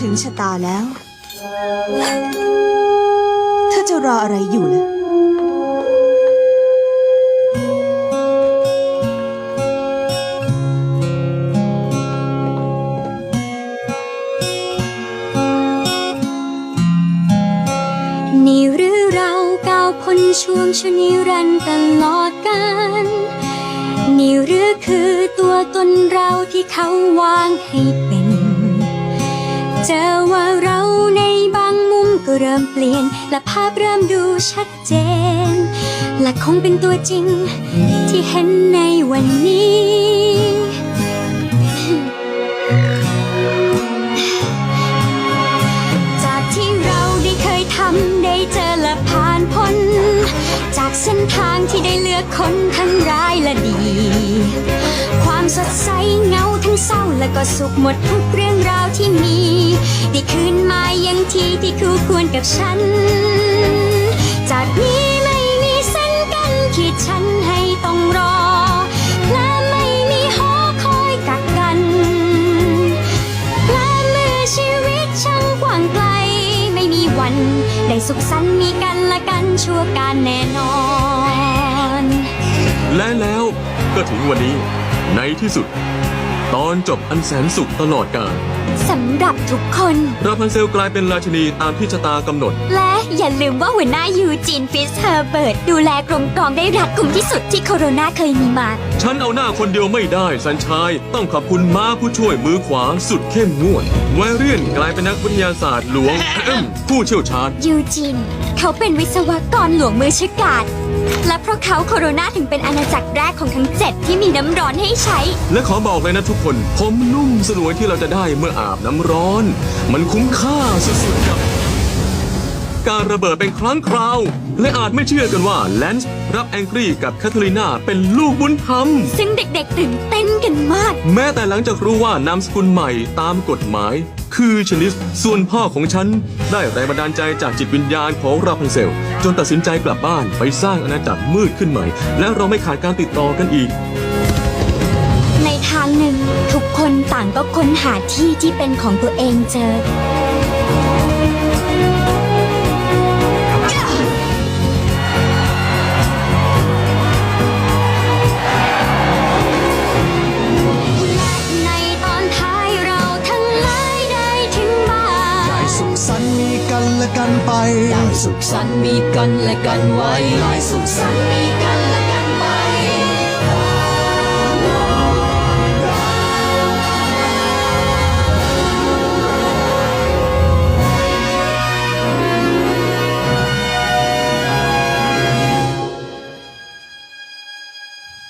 ถึงชะตาแล้วเธอจะรออะไรอยู่ล่ะ นี่หรือเราก้าวพ้นช่วงชนิรันดร์ตลอดกันนี่หรือคือตัวตนเราที่เขาวางให้เป็น เจอว่าเราในบางมุมก็เริ่มเปลี่ยน และภาพเริ่มดูชัดเจน และคงเป็นตัวจริงที่เห็นในวันนี้ จากที่เราได้เคยทำได้เจอและผ่านพ้น จากเส้นทางที่ได้เลือกคนทั้งร้ายและดี ความสดใสเงาทั้งเศร้าและก็สุขหมดทุกเรื่องราวที่มีได้คืนมายังที่ที่คู่ควรกับฉัน จากนี้ไม่มีเส้นกันขีดฉันให้ต้องรอ และไม่มีหอคอยกักกันและเมื่อชีวิตช่างกว้างไกลไม่มีวัน ได้สุขสันต์มีกันและกันชั่วการแน่นอน และแล้วก็ถึงวันนี้ ในที่สุด ตอนจบอันแสนสุขตลอดกาลสำหรับทุกคน ราพันเซลกลายเป็นราชินีตามที่ชะตากำหนด และอย่าลืมว่าหัวหน้ายูจีนฟิสเฮอร์เบิร์ตดูแลกรมกรองได้รัดกุมที่สุดที่โคโรนาเคยมีมา ฉันเอาหน้าคนเดียวไม่ได้สัญชาย ต้องขอบคุณม้าผู้ช่วยมือขวาสุดเข้มงวดแวเรียนกลายเป็นนักวิทยาศาสตร์หลวง ผู้เชี่ยวชาญ ยูจิน เขาเป็นวิศวกรหลวงมือฉกาจและเพราะเขาโคโรนาถึงเป็นอาณาจักรแรกของทั้งเจ็ดที่มีน้ำร้อนให้ใช้ และขอบอกเลยนะทุกคน ผมนุ่มสลวยที่เราจะได้เมื่ออาบน้ำร้อน มันคุ้มค่าสุดๆครับ การระเบิดเป็นครั้งคราว และอาจไม่เชื่อกันว่าแลนซ์รับแองกี้กับแคทเธอรีนาเป็นลูกบุญธรรม ซึ่งเด็กๆตื่นเต้นกันมาก แม้แต่หลังจากรู้ว่านามสกุลใหม่ตามกฎหมาย คือชนิสส่วนพ่อของฉัน ได้แรงบันดาลใจจากจิตวิญญาณของราพันเซล จนตัดสินใจกลับบ้านไปสร้างอาณาจักรมืดขึ้นใหม่ และเราไม่ขาดการติดต่อกันอีก ในทางหนึ่งทุกคนต่างก็ค้นหาที่ที่เป็นของตัวเองเจอ กันและกันไปได้สุขสันต์มีกันและกันไว้ได้สุขสันต์มีกันและ